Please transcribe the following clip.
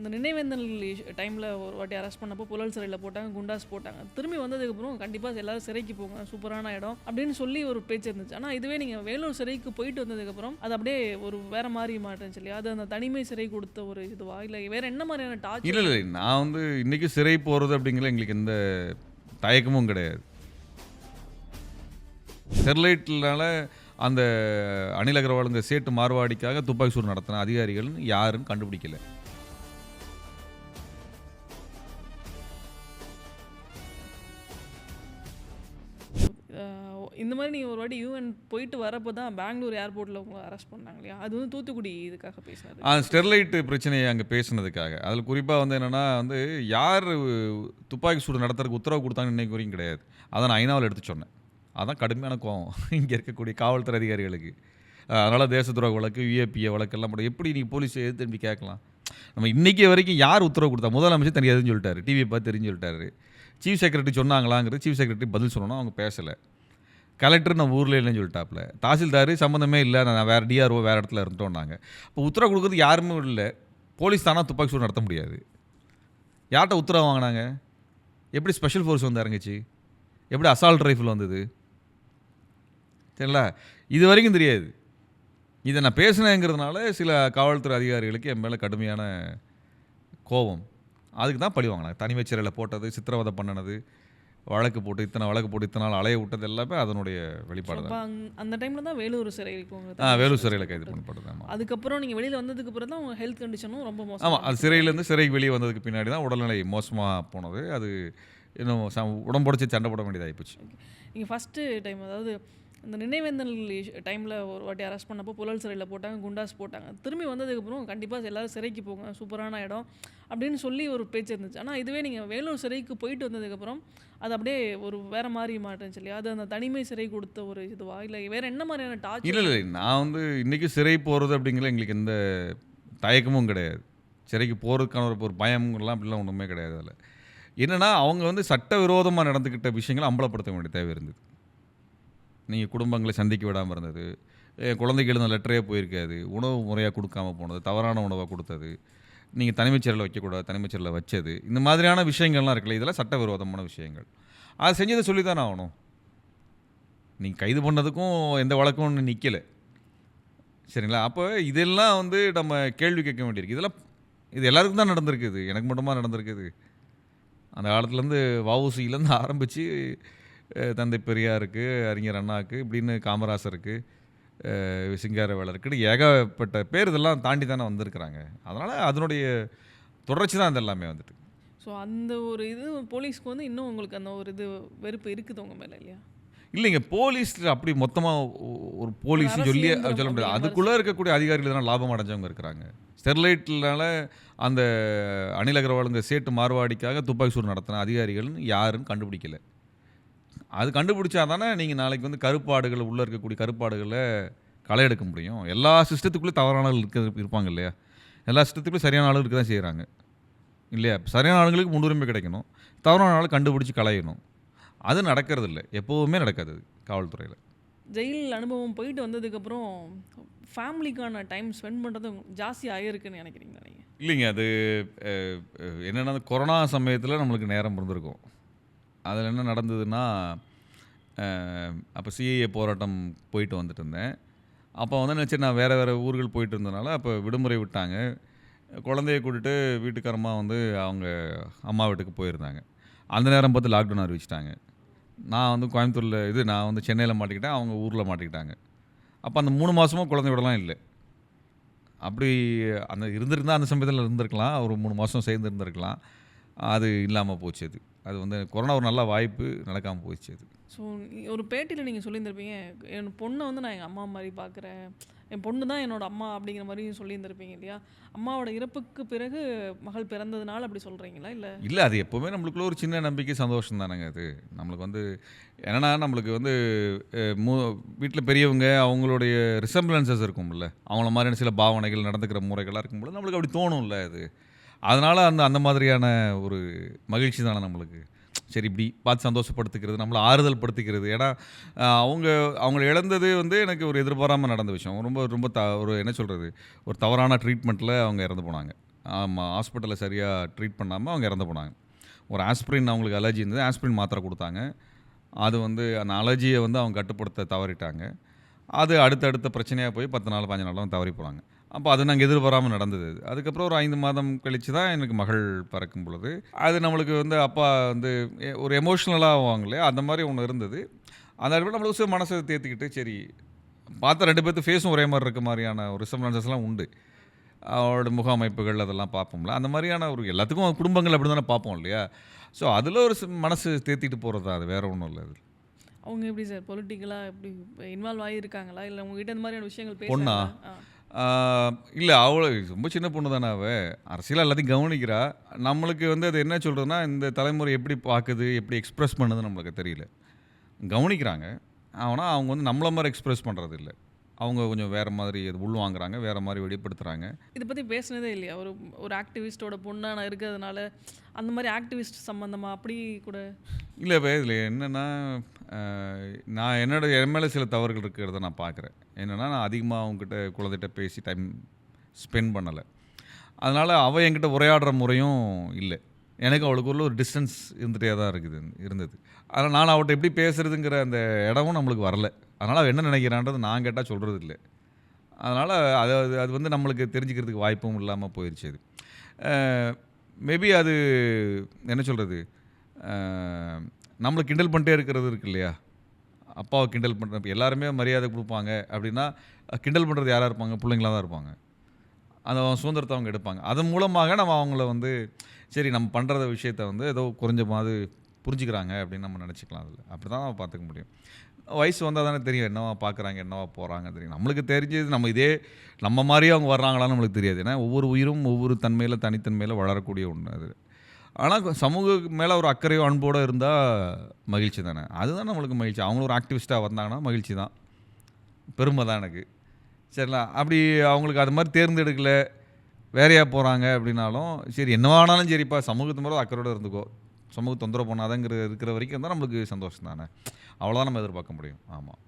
இந்த நினைவேந்தல் டைமில் ஒரு வாட்டி அரெஸ்ட் பண்ணப்போ புழல் சிறையில் போட்டாங்க குண்டாஸ் போட்டாங்க. திரும்பி வந்ததுக்கப்புறம் கண்டிப்பாக எல்லாரும் சிறைக்கு போங்க சூப்பரான இடம் அப்படின்னு சொல்லி ஒரு பேச்சு இருந்துச்சு. ஆனால் இதுவே நீங்கள் வேலூர் சிறைக்கு போயிட்டு வந்ததுக்கப்புறம் அது அப்படியே ஒரு வேற மாதிரி மாட்டேன்னு சொல்லி அது அந்த தனிமை சிறை கொடுத்த ஒரு இதுவா? இல்லை வேற என்ன மாதிரியான டார்ச் இல்லை இல்லை நான் வந்து இன்றைக்கி சிறை போகிறது அப்படிங்கிற எங்களுக்கு எந்த தயக்கமும் கிடையாது. ஸ்டெர்லைட்னால அந்த அனில் அகர்வாலுங்க சேட்டு மார்வாடிக்காக துப்பாக்கி சூடு நடத்தின அதிகாரிகள்னு யாரும் கண்டுபிடிக்கல. நீ ஒரு வாட்டி யூஎன் போயிட்டு வரப்போ தான் பெங்களூர் ஏர்போர்ட்டில் உங்களை அரெஸ்ட் பண்ணாங்க இல்லையா? அது வந்து தூத்துக்குடி இதுக்காக பேசினது. ஆ ஸ்டெர்லைட் பிரச்சனையை அங்கே பேசினதுக்காக. அதில் குறிப்பாக வந்து என்னென்னா வந்து யார் துப்பாக்கி சூடு நடத்துறதுக்கு உத்தரவு கொடுத்தாங்கன்னு இன்னைக்கு வரைக்கும் கிடையாது. அதை நான் ஐநாவில் எடுத்து சொன்னேன். அதான் கடுமையான கோவம். இங்கே இருக்கக்கூடிய காவல்துறை அதிகாரிகளுக்கு. அதனால் தேச துரோக வழக்கு யூஏபிஏ வழக்கெல்லாம் போட எப்படி நீ போலீஸ் எது திரும்பி கேட்கலாம்? நம்ம இன்றைக்கி வரைக்கும் யார் உத்தரவு கொடுத்தா? முதலமைச்சர் தெரியாதுன்னு சொல்லிட்டாரு. டிவியை பார்த்து தெரிஞ்சு சொல்லிட்டாரு. சீஃப் செக்ரட்டரி சொன்னாங்களாங்கிறது சீஃப் செக்ரட்டரி பதில் சொல்லணும். அவங்க பேசலை. கலெக்டர் நம்ம ஊரில் இல்லைன்னு சொல்லிட்டாப்புல தாசில்தார் சம்மந்தமே இல்லை. நான் வேறு டிஆர்ஓ வேறு இடத்துல இருந்தோம்னாங்க இப்போ உத்தரவு கொடுக்குறது யாருமே இல்லை. போலீஸ் தானே துப்பாக்கி சூடு நடத்த முடியாது. யார்கிட்ட உத்தரவு வாங்கினாங்க? எப்படி ஸ்பெஷல் ஃபோர்ஸ் வந்து இறங்குச்சு? எப்படி அசால்ட் ரைஃபிள் வந்தது? சரிங்களா இது வரைக்கும் தெரியாது. இதை நான் பேசினேங்கிறதுனால சில காவல்துறை அதிகாரிகளுக்கு என் மேலே கடுமையான கோபம். அதுக்கு தான் பழி வாங்கினாங்க. தனிமைச் சிறையில் போட்டது சித்திரவதை பண்ணினது. வழக்கு போட்டு இத்தனை வழக்கு போட்டு இத்தனை நாள் அலைய விட்டது எல்லாமே அதனுடைய வெளிப்பாடு தான். அந்த டைமில் தான் வேலூர் சிறைக்கு உங்க ஆ வேலூர் சிறையில் கைது பண்ணப்பட்டது ஆமாம் அதுக்கப்புறம் நீங்கள் வெளியில் வந்ததுக்கு அப்புறம் தான் உங்கள் ஹெல்த் கண்டிஷனும் ரொம்ப மோசம் ஆமாம் அது சிறையிலேருந்து சிறைக்கு வெளியே வந்ததுக்கு பின்னாடி தான் உடல்நிலை மோசமாக போனது. அது இன்னும் உடம்புடைச்சி சண்டை போட வேண்டியதாகி போச்சு. நீங்கள் ஃபஸ்ட்டு டைம் அதாவது இந்த நினைவேந்தல் டைமில் ஒரு வாட்டி அரெஸ்ட் பண்ணப்போ புழல் சிறையில் போட்டாங்க குண்டாஸ் போட்டாங்க. திரும்பி வந்ததுக்கப்புறம் கண்டிப்பாக எல்லாரும் சிறைக்கு போங்க சூப்பரான இடம் அப்படின்னு சொல்லி ஒரு பேச்சு இருந்துச்சு. ஆனால் இதுவே நீங்கள் வேலூர் சிறைக்கு போயிட்டு வந்ததுக்கப்புறம் அது அப்படியே ஒரு வேறு மாதிரி மாட்டேன்னு சொல்லி அது அந்த தனிமை சிறை கொடுத்த ஒரு இதுவா? இல்லை வேறு என்ன மாதிரியான டார்ச் இல்லை இல்லை நான் வந்து இன்றைக்கி சிறை போகிறது அப்படிங்கிற எங்களுக்கு எந்த தயக்கமும் கிடையாது. சிறைக்கு போகிறதுக்கான ஒரு ஒரு பயம்லாம் அப்படிலாம் ஒன்றுமே கிடையாது அதில். என்னென்னா அவங்க வந்து சட்டவிரோதமாக நடந்துக்கிட்ட விஷயங்களை அம்பலப்படுத்த வேண்டிய தேவை இருந்தது. நீங்கள் குடும்பங்களை சந்திக்க விடாமல் இருந்தது. என் குழந்தைக்கு எழுந்த லெட்டரே போயிருக்காது. உணவு முறையாக கொடுக்காம போனது தவறான உணவாக கொடுத்தது. நீங்கள் தனிமைச்சரில் வைக்கக்கூடாது தனிமைச்சரில் வச்சது. இந்த மாதிரியான விஷயங்கள்லாம் இருக்குல்ல இதெல்லாம் சட்டவிரோதமான விஷயங்கள். அது செஞ்சதை சொல்லி தானே ஆகணும். நீங்கள் கைது பண்ணதுக்கும் எந்த வழக்கம் ஒன்று நிற்கலை சரிங்களா? அப்போ இதெல்லாம் வந்து நம்ம கேள்வி கேட்க வேண்டியிருக்கு. இதெல்லாம் இது எல்லாருக்கும் தான் நடந்திருக்குது. எனக்கு மட்டுமா நடந்திருக்குது? அந்த காலத்துலேருந்து வவுசியிலேருந்து ஆரம்பித்து தந்தை பெரியாருக்கு அறிஞர் அண்ணாக்கு இப்படின்னு காமராசருக்கு அஹ், சிங்காரவேலருக்கு ஏகப்பட்ட பேர் இதெல்லாம் தாண்டி தானே வந்திருக்கிறாங்க. அதனால் அதனுடைய தொடர்ச்சி தான் இது எல்லாமே வந்துட்டு. ஸோ அந்த ஒரு இது போலீஸ்க்கு வந்து இன்னும் உங்களுக்கு அந்த ஒரு இது வெறுப்பு இருக்குது உங்கள் மேலே இல்லையா? இல்லைங்க போலீஸ் அப்படி மொத்தமாக ஒரு போலீஸ் சொல்லி சொல்ல முடியாது. அதுக்குள்ளே இருக்கக்கூடிய அதிகாரிகள் தான் லாபம் அடைஞ்சவங்க இருக்கிறாங்க. ஸ்டெர்லைட்னால அந்த அனில் அகர்வாலுங்க சேட்டு மார்வாடிக்காக துப்பாக்கி சூடு நடத்தின அதிகாரிகள்னு யாரும் கண்டுபிடிக்கல. அது கண்டுபிடிச்சா தானே நீங்கள் நாளைக்கு வந்து கருப்பாடுகள் உள்ளே இருக்கக்கூடிய கருப்பாடுகளை களை எடுக்க முடியும். எல்லா சிஸ்டத்துக்குள்ளேயும் தவறான ஆளுகள் இருக்க இருப்பாங்க இல்லையா? எல்லா சிஸ்டத்துக்குள்ளேயும் சரியான இருக்க தான் செய்கிறாங்க இல்லையா? சரியான ஆளுங்களுக்கு முன்னுரிமை கிடைக்கணும். தவறான ஆளை கண்டுபிடிச்சி களையணும். அது நடக்கிறது இல்லை எப்போவுமே நடக்காது அது காவல்துறையில். ஜெயில் அனுபவம் போயிட்டு வந்ததுக்கப்புறம் ஃபேமிலிக்கான டைம் ஸ்பெண்ட் பண்ணுறது ஜாஸ்தி ஆகிருக்குன்னு நினைக்கிறீங்களா நீங்கள் இல்லைங்க அது என்னன்னா கொரோனா சமயத்தில் நம்மளுக்கு நேரம் இருந்திருக்கும். அதில் என்ன நடந்ததுன்னா அப்போ சிஏஏ போராட்டம் போயிட்டு வந்துட்டு இருந்தேன். அப்போ வந்து நினச்சி நான் வேறு வேறு ஊர்கள் போயிட்டு இருந்தனால அப்போ விடுமுறை விட்டாங்க. குழந்தைய கூட்டிட்டு வீட்டுக்காரமாக வந்து அவங்க அம்மா வீட்டுக்கு போயிருந்தாங்க. அந்த நேரம் பார்த்து லாக்டவுன் அறிவிச்சிட்டாங்க. நான் வந்து கோயம்புத்தூரில் இது நான் வந்து சென்னையில் மாட்டிக்கிட்டேன் அவங்க ஊரில் மாட்டிக்கிட்டாங்க. அப்போ அந்த மூணு மாதமும் குழந்தையோடலாம் இல்லை. அப்படி அந்த இருந்திருந்தால் அந்த சமயத்தில் இருந்திருக்கலாம் ஒரு மூணு மாதம் சேர்ந்து இருந்திருக்கலாம் அது இல்லாமல் போச்சு அது. அது வந்து கொரோனா ஒரு நல்ல வாய்ப்பு நடக்காமல் போச்சு அது. ஸோ ஒரு பேட்டியில் நீங்கள் சொல்லியிருந்திருப்பீங்க என் பொண்ணை வந்து நான் எங்கள் அம்மா மாதிரி பார்க்குறேன் என் பொண்ணு தான் என்னோட அம்மா அப்படிங்கிற மாதிரியும் சொல்லியிருந்திருப்பீங்க இல்லையா? அம்மாவோட இறப்புக்கு பிறகு மகள் பிறந்ததுனால அப்படி சொல்கிறீங்களா இல்லை? இல்லை அது எப்போவுமே நம்மளுக்குள்ள ஒரு சின்ன நம்பிக்கை சந்தோஷம் தானேங்க அது. நம்மளுக்கு வந்து என்னன்னா நம்மளுக்கு வந்து மூ வீட்டில் பெரியவங்க அவங்களுடைய ரிசம்பிளன்சஸ் இருக்கும்ல. அவங்கள மாதிரியான சில பாவனைகள் நடந்துக்கிற முறைகள்லாம் இருக்கும்போது நம்மளுக்கு அப்படி தோணும்ல அது. அதனால் அந்த அந்த மாதிரியான ஒரு மகிழ்ச்சி தானே நம்மளுக்கு. சரி இப்படி பார்த்து சந்தோஷப்படுத்திக்கிறது நம்மளை ஆறுதல் படுத்திக்கிறது ஏன்னா அவங்க அவங்கள இழந்தது வந்து எனக்கு ஒரு எதிர்பாராமல் நடந்த விஷயம். ரொம்ப ரொம்ப த ஒரு என்ன சொல்கிறது ஒரு தவறான ட்ரீட்மெண்ட்டில் அவங்க இறந்து போனாங்க. ஆமாம் ஹாஸ்பிட்டலில் சரியாக ட்ரீட் பண்ணாமல் அவங்க இறந்து போனாங்க. ஒரு ஆஸ்பிரின் அவங்களுக்கு அலர்ஜி இருந்தது. ஆஸ்பிரின் மாத்திரை கொடுத்தாங்க. அது வந்து அந்த அலர்ஜியை வந்து அவங்க கட்டுப்படுத்த தவறிட்டாங்க. அது அடுத்தடுத்த பிரச்சனையாக போய் பத்து நாள் பதினஞ்சு நாளும் தவறி போனாங்க. அப்போ அது நாங்கள் எதிர்பாராமல் நடந்தது அது. அதுக்கப்புறம் ஒரு ஐந்து மாதம் கழித்து தான் எனக்கு மகள் பிறக்கும் பொழுது அது நம்மளுக்கு வந்து அப்பா வந்து ஒரு எமோஷ்னலாக ஆவாங்க இல்லையா அந்த மாதிரி ஒன்று இருந்தது. அந்த அடிப்படையில் நம்மளுக்கு மனசை தேர்த்திக்கிட்டு சரி பார்த்த ரெண்டு பேர்த்து ஃபேஸும் ஒரே மாதிரி இருக்க மாதிரியான ஒரு ரிசம்பலன்சஸ்லாம் உண்டு. அவரோட முக அமைப்புகள் அதெல்லாம் பார்ப்போம்ல அந்த மாதிரியான ஒரு எல்லாத்துக்கும் குடும்பங்கள் அப்படி தானே பார்ப்போம் இல்லையா? ஸோ அதில் ஒரு மனசு தேத்திட்டு போகிறது அது வேற ஒன்றும் இல்லை அது அவங்க எப்படி சார் பொலிட்டிக்கலாக எப்படி இன்வால்வ் ஆகியிருக்காங்களா இல்லை உங்ககிட்ட இந்த மாதிரியான விஷயங்கள் பொண்ணா? இல்லை அவ்வளோ ரொம்ப சின்ன பொண்ணு தானே அவ. அரசியல் எல்லாத்தையும் கவனிக்கிறா. நம்மளுக்கு வந்து அது என்ன சொல்கிறதுனா இந்த தலைமுறை எப்படி பார்க்குது எப்படி எக்ஸ்ப்ரெஸ் பண்ணுதுன்னு நம்மளுக்கு தெரியல. கவனிக்கிறாங்க. ஆனால் அவங்க வந்து நம்மள மாதிரி எக்ஸ்ப்ரெஸ் பண்ணுறது இல்லை அவங்க கொஞ்சம் வேறு மாதிரி அது உள்வாங்குறாங்க வேறு மாதிரி வெளிப்படுத்துகிறாங்க இதை பற்றி பேசுனதே இல்லையா? ஒரு ஒரு ஆக்டிவிஸ்டோட பொண்ணாக நான் இருக்கிறதுனால அந்த மாதிரி ஆக்டிவிஸ்ட் சம்மந்தமாக அப்படி கூட? இல்லை இப்போ இதில் என்னென்னா நான் என்னோட என் மேலே சில தவறுகள் இருக்கிறத நான் பார்க்குறேன் என்னென்னா நான் அதிகமாக அவங்ககிட்ட குழந்தைகிட்ட பேசி டைம் ஸ்பெண்ட் பண்ணலை. அதனால் அவள் என்கிட்ட உரையாடுற முறையும் இல்லை. எனக்கு அவளுக்குள்ள ஒரு டிஸ்டன்ஸ் இருந்துகிட்டே தான் இருக்குது இருந்தது. ஆனால் நான் அவட்ட எப்படி பேசுகிறதுங்கிற அந்த இடமும் நம்மளுக்கு வரல. அதனால் அவள் என்ன நினைக்கிறான்றது நான் கேட்டால் சொல்கிறது இல்லை அதனால் அது அது வந்து நம்மளுக்கு தெரிஞ்சுக்கிறதுக்கு வாய்ப்பும் இல்லாமல் போயிடுச்சு அது. மேபி அது என்ன சொல்கிறது நம்மளை கிண்டல் பண்ணிட்டே இருக்கிறது இருக்கு இல்லையா? அப்பாவை கிண்டல் பண்ணுற எல்லாருமே மரியாதை கொடுப்பாங்க அப்படின்னா கிண்டல் பண்ணுறது யாராக இருப்பாங்க? பிள்ளைங்களாக தான் இருப்பாங்க. அந்த சுதந்திரத்தை அவங்க எடுப்பாங்க. அதன் மூலமாக நம்ம அவங்கள வந்து சரி நம்ம பண்ணுற விஷயத்த வந்து ஏதோ குறைஞ்சமாவது புரிஞ்சுக்கிறாங்க அப்படின்னு நம்ம நினச்சிக்கலாம் அதில். அப்படி தான் நம்ம பார்த்துக்க முடியும். வயசு வந்தால் தானே தெரியும் என்னவா பார்க்குறாங்க என்னவா போகிறாங்க தெரியும். நம்மளுக்கு தெரிஞ்சது நம்ம இதே நம்ம மாதிரியே அவங்க வர்றாங்களான்னு நம்மளுக்கு தெரியாது. ஏன்னா ஒவ்வொரு உயிரும் ஒவ்வொரு தன்மையில் தனித்தன்மையில் வளரக்கூடிய ஒன்று அது. ஆனால் சமூக மேலே ஒரு அக்கறையோ அன்போடு இருந்தால் மகிழ்ச்சி தானே. அதுதான் நம்மளுக்கு மகிழ்ச்சி. அவங்களும் ஒரு ஆக்டிவிஸ்ட்டாக வந்தாங்கன்னா மகிழ்ச்சி தான். பெருமை தான் எனக்கு. சரிங்களா அப்படி அவங்களுக்கு அது மாதிரி தேர்ந்தெடுக்கல. வேறையாக போகிறாங்க அப்படின்னாலும் சரி என்னவானாலும் சரிப்பா சமூகத்து மேலே அக்கறையோடு இருந்துக்கோ. சமூக தொந்தரவு பண்ணாதங்கிற இருக்கிற வரைக்கும் தான் நம்மளுக்கு சந்தோஷம் தானே. அவ்வளோதான் நம்ம எதிர்பார்க்க முடியும். ஆமாம்